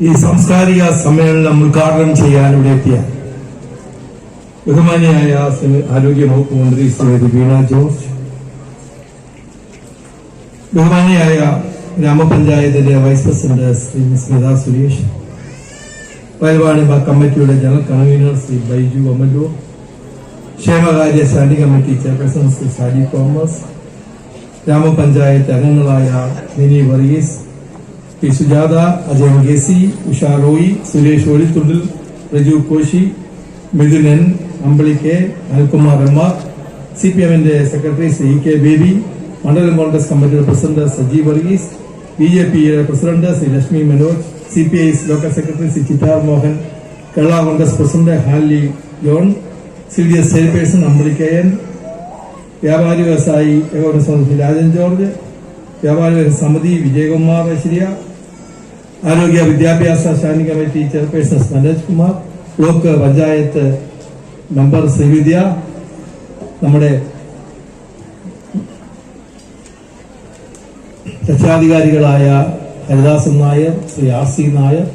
ഈ സാംസ്കാരിക സമ്മേളനം ഉദ്ഘാടനം ചെയ്യാൻ ഇവിടെ എത്തിയ ബഹുമാനിയായ ആരോഗ്യ വകുപ്പ് മന്ത്രി ശ്രീമതി വീണ ജോർജ് ബഹുമാനിയായ ഗ്രാമപഞ്ചായത്തിന്റെ വൈസ് പ്രസിഡന്റ് ശ്രീ സ്മിത സുരേഷ് വയൽവാണി കമ്മിറ്റിയുടെ ജനറൽ കൺവീനർ ശ്രീ ബൈജു അമല്ലൂർ ക്ഷേമകാര്യ standing committee chairperson Shri Saji Thomas ഗ്രാമപഞ്ചായത്ത് അംഗങ്ങളായ Mini Varghese P Sujatha Ajay Gesi Usha Roy Suresh Olithundil Reju Koshy Mithunan Ambili K Anilkumar M R C P എമ്മിന്റെ സെക്രട്ടറി ശ്രീ കെ ബേബി മണ്ഡലം കോൺഗ്രസ് കമ്മിറ്റിയുടെ president Sajeev Varghese B J പിയുടെ president Shri Lakshmi Manoj C P I local secretary Shri Chittar Mohan Kerala Congress president Hali John C D S chairperson Ambili K N വ്യാപാരി വ്യവസായി ഏകോപന സമിതി Rajan George വ്യാപാരി സമിതി വിജയകുമാർ ഐശ്വര്യ ആരോഗ്യ വിദ്യാഭ്യാസ standing committee chairperson Manoj Kumar block panchayat member Srividya നമ്മുടെ രക്ഷാധികാരികളായ Haridasan Nair Shri R C Nair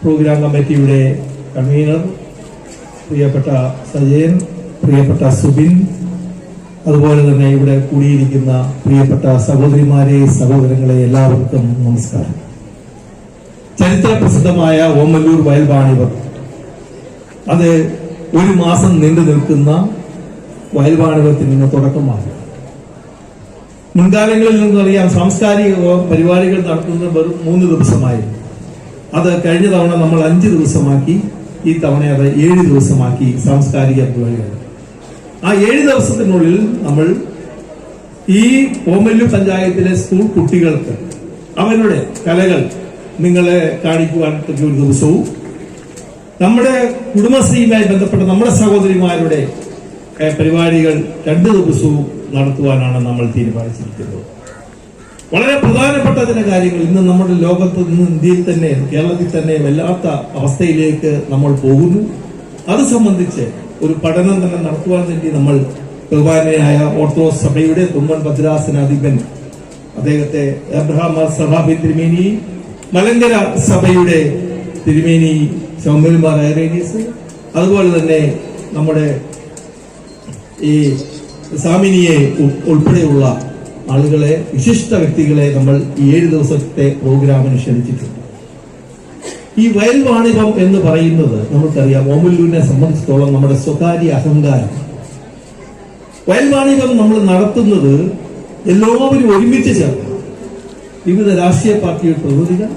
programme കമ്മിറ്റിയുടെ കൺവീനർ പ്രിയപ്പെട്ട സജയൻ പ്രിയപ്പെട്ട സുബിൻ അതുപോലെ തന്നെ ഇവിടെ കൂടിയിരിക്കുന്ന പ്രിയപ്പെട്ട സഹോദരിമാരെ സഹോദരങ്ങളെ എല്ലാവർക്കും നമസ്കാരം. ചരിത്ര പ്രസിദ്ധമായ ഓമല്ലൂർ വയൽവാണിവർ. അത് ഒരു മാസം നീണ്ടു നിൽക്കുന്ന വയൽവാണിവത്തിന് ഇന്ന് തുടക്കമാകും മുൻകാലങ്ങളിൽ നിന്നറിയാം സാംസ്കാരിക പരിപാടികൾ നടത്തുന്നത് വെറും മൂന്ന് ദിവസമായി അത് കഴിഞ്ഞ തവണ നമ്മൾ അഞ്ച് ദിവസമാക്കി ഈ തവണ അത് ഏഴ് ദിവസമാക്കി സാംസ്കാരിക പരിപാടികൾ. ആ ഏഴ് ദിവസത്തിനുള്ളിൽ നമ്മൾ ഈ ഓമല്ലൂർ പഞ്ചായത്തിലെ സ്കൂൾ കുട്ടികൾക്ക് അവരുടെ കലകൾ നിങ്ങളെ കാണിക്കുവാൻ പറ്റിയ ഒരു ദിവസവും. നമ്മുടെ കുടുംബശ്രീയുമായി ബന്ധപ്പെട്ട നമ്മുടെ സഹോദരിമാരുടെ പരിപാടികൾ രണ്ട് ദിവസവും നടത്തുവാനാണ് നമ്മൾ തീരുമാനിച്ചിരിക്കുന്നത്. വളരെ പ്രധാനപ്പെട്ട ചില കാര്യങ്ങൾ ഇന്ന് നമ്മുടെ ലോകത്ത് ഇന്ന് ഇന്ത്യയിൽ തന്നെ കേരളത്തിൽ തന്നെ വല്ലാത്ത അവസ്ഥയിലേക്ക് നമ്മൾ പോകുന്നു. അത് സംബന്ധിച്ച് ഒരു പഠനം തന്നെ നടത്തുവാൻ വേണ്ടി നമ്മൾ ബഹുമാനയായ ഓർത്തഡോക്സ് സഭയുടെ തുമ്മൻ ഭദ്രാസനാധിപൻ അദ്ദേഹത്തെ എബ്രഹാം സഭാഭിത്രിമേനിയും മലങ്കര സഭയുടെ തിരുമേനി സൗമ്യന്മാർ ഐറേനീസ് അതുപോലെ തന്നെ നമ്മുടെ ഈ സാമിനിയെ ഉൾപ്പെടെയുള്ള ആളുകളെ വിശിഷ്ട വ്യക്തികളെ നമ്മൾ ഏഴ് ദിവസത്തെ പ്രോഗ്രാമിന് ക്ഷണിച്ചിട്ടുണ്ട്. ഈ വയൽ വാണിഭം എന്ന് പറയുന്നത് നമുക്കറിയാം ഓമല്ലൂരിനെ സംബന്ധിച്ചിടത്തോളം നമ്മുടെ സ്വകാര്യ അഹങ്കാരം. വയൽ വാണിഭം നമ്മൾ നടത്തുന്നത് എല്ലാവരും ഒരുമിച്ച് ചേർന്ന് വിവിധ രാഷ്ട്രീയ പാർട്ടിയുടെ പ്രതിനിധികൾ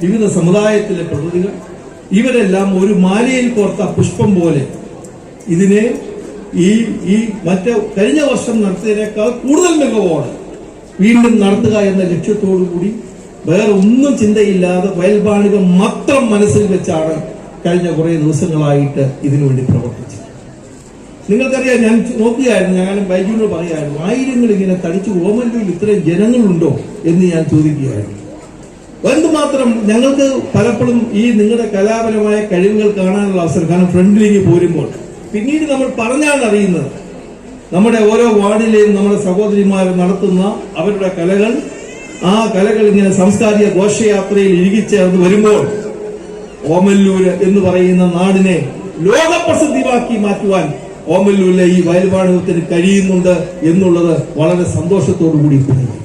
വിവിധ സമുദായത്തിലെ പ്രതിനിധികൾ ഇവരെല്ലാം ഒരു മാലയിൽ കോർത്ത പുഷ്പം പോലെ ഇതിനെ ഈ ഈ മറ്റേ കഴിഞ്ഞ വർഷം നടത്തിയതിനേക്കാൾ കൂടുതൽ മികവോടെ വീണ്ടും നടത്തുക എന്ന ലക്ഷ്യത്തോടു കൂടി വേറെ ഒന്നും ചിന്തയില്ലാതെ വയൽബാണികൾ മാത്രം മനസ്സിൽ വെച്ചാണ് കഴിഞ്ഞ കുറേ ദിവസങ്ങളായിട്ട് ഇതിനുവേണ്ടി പ്രവർത്തിച്ചത്. നിങ്ങൾക്കറിയാം ഞാൻ നോക്കിയായിരുന്നു ഞാൻ ബൈജുവിനോട് പറയായിരുന്നു ആയിരങ്ങൾ ഇങ്ങനെ തടിച്ചു ഓമല്ലൂരിൽ ഇത്രയും ജനങ്ങളുണ്ടോ എന്ന് ഞാൻ ചോദിക്കുകയായിരുന്നു. എന്തുമാത്രം ഞങ്ങൾക്ക് പലപ്പോഴും ഈ നിങ്ങളുടെ കലാപരമായ കഴിവുകൾ കാണാനുള്ള അവസരം കാരണം ഫ്രണ്ടിലേക്ക് പോരുമ്പോൾ. പിന്നീട് നമ്മൾ പറഞ്ഞാണ് അറിയുന്നത് നമ്മുടെ ഓരോ വാർഡിലെയും നമ്മുടെ സഹോദരിമാർ നടത്തുന്ന അവരുടെ കലകൾ ആ കലകൾ ഇങ്ങനെ സാംസ്കാരിക ഘോഷയാത്രയിൽ ഇഴുകിച്ചേർന്ന് വരുമ്പോൾ ഓമല്ലൂര് എന്ന് പറയുന്ന നാടിനെ ലോകപ്രസിദ്ധിമാക്കി മാറ്റുവാൻ ഓമല്ലൂരിലെ ഈ വയൽപാടകത്തിന് കഴിയുന്നുണ്ട് എന്നുള്ളത് വളരെ സന്തോഷത്തോടു കൂടി പറയുന്നു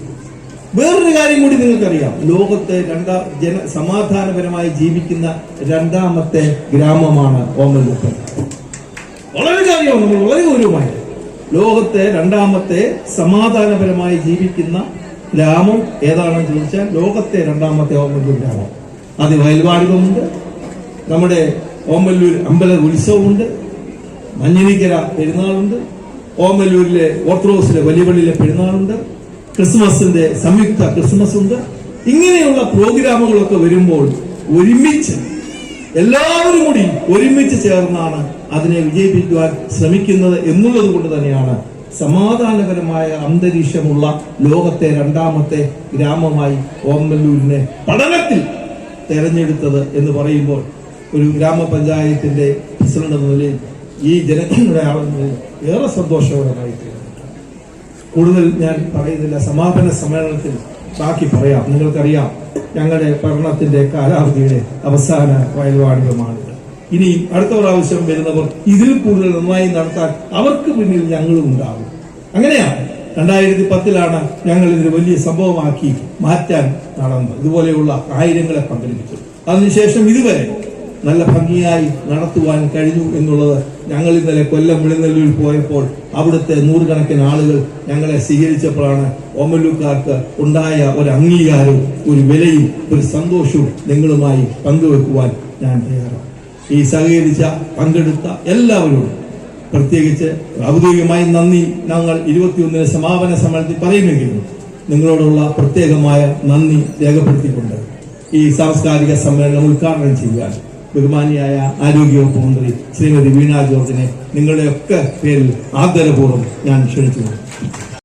വേറൊരു കാര്യം കൂടി നിങ്ങൾക്കറിയാം. ലോകത്ത് രണ്ടാം ജന സമാധാനപരമായി ജീവിക്കുന്ന രണ്ടാമത്തെ ഗ്രാമമാണ് ഓമല്ലൂർ. വളരെ കാര്യമാണ് നമ്മൾ വളരെ ഗൗരവമായി. ലോകത്തെ രണ്ടാമത്തെ സമാധാനപരമായി ജീവിക്കുന്ന ഗ്രാമം ഏതാണെന്ന് ചോദിച്ചാൽ ലോകത്തെ രണ്ടാമത്തെ ഓമല്ലൂർ ഗ്രാമം. അത് വയൽവാണികമുണ്ട് നമ്മുടെ ഓമല്ലൂർ അമ്പല ഉത്സവമുണ്ട് മഞ്ഞിനിക്കര പെരുന്നാളുണ്ട്. ഓമല്ലൂരിലെ ഓർത്തഡോക്സിലെ വലിയപള്ളിയിലെ പെരുന്നാളുണ്ട്. ക്രിസ്മസിന്റെ സംയുക്ത ക്രിസ്മസ് ഉണ്ട് ഇങ്ങനെയുള്ള പ്രോഗ്രാമുകളൊക്കെ വരുമ്പോൾ ഒരുമിച്ച് എല്ലാവരും കൂടി ഒരുമിച്ച് ചേർന്നാണ് അതിനെ വിജയിപ്പിക്കുവാൻ ശ്രമിക്കുന്നത് എന്നുള്ളത് കൊണ്ട് തന്നെയാണ് സമാധാനപരമായ അന്തരീക്ഷമുള്ള ലോകത്തെ രണ്ടാമത്തെ ഗ്രാമമായി ഓമല്ലൂരിനെ പഠനത്തിൽ തെരഞ്ഞെടുത്തത് എന്ന് പറയുമ്പോൾ ഒരു ഗ്രാമപഞ്ചായത്തിന്റെ പ്രസിഡന്റ് എന്ന നിലയിൽ ഈ ജനങ്ങളുടെ ഏറെ സന്തോഷകരമായി കൂടുതൽ ഞാൻ പറയുന്നില്ല. സമാപന സമ്മേളനത്തിൽ ബാക്കി പറയാം. നിങ്ങൾക്കറിയാം ഞങ്ങളുടെ ഭരണത്തിന്റെ കാലാവധിയുടെ അവസാന വയൽവാടികളുമാണ്. ഇനി അടുത്ത പ്രാവശ്യം വരുന്നവർ ഇതിൽ കൂടുതൽ നന്നായി നടത്താൻ അവർക്ക് പിന്നിൽ ഞങ്ങളും ഉണ്ടാകും. അങ്ങനെയാണ് രണ്ടായിരത്തി പത്തിലാണ് ഞങ്ങൾ ഇതിന് വലിയ സംഭവമാക്കി മാറ്റാൻ നടന്നത്. ഇതുപോലെയുള്ള ആയിരങ്ങളെ പങ്കെടുപ്പിച്ചു അതിനുശേഷം ഇതുവരെ നല്ല ഭംഗിയായി നടത്തുവാൻ കഴിഞ്ഞു എന്നുള്ളത് ഞങ്ങൾ ഇന്നലെ കൊല്ലം വിളിനെല്ലൂരിൽ പോയപ്പോൾ അവിടുത്തെ നൂറുകണക്കിന് ആളുകൾ ഞങ്ങളെ സ്വീകരിച്ചപ്പോഴാണ് ഓമല്ലൂക്കാർക്ക് ഉണ്ടായ ഒരു അംഗീകാരവും ഒരു വിലയും ഒരു സന്തോഷവും നിങ്ങളുമായി പങ്കുവെക്കുവാൻ ഞാൻ തയ്യാറാണ്. ഈ സഹകരിച്ച പങ്കെടുത്ത എല്ലാവരോടും പ്രത്യേകിച്ച് ഔദ്യോഗികമായി നന്ദി. ഞങ്ങൾ ഇരുപത്തിയൊന്നിന് സമാപന സമ്മേളനത്തിൽ പറയുമെങ്കിലും നിങ്ങളോടുള്ള പ്രത്യേകമായ നന്ദി രേഖപ്പെടുത്തിക്കൊണ്ട് ഈ സാംസ്കാരിക സമ്മേളനം ഉദ്ഘാടനം ചെയ്യാൻ ബഹുമാനിയായ ആരോഗ്യവകുപ്പ് മന്ത്രി ശ്രീമതി വീണ ജോർജിനെ നിങ്ങളുടെയൊക്കെ പേരിൽ ആദരപൂർവം ഞാൻ ക്ഷണിച്ചു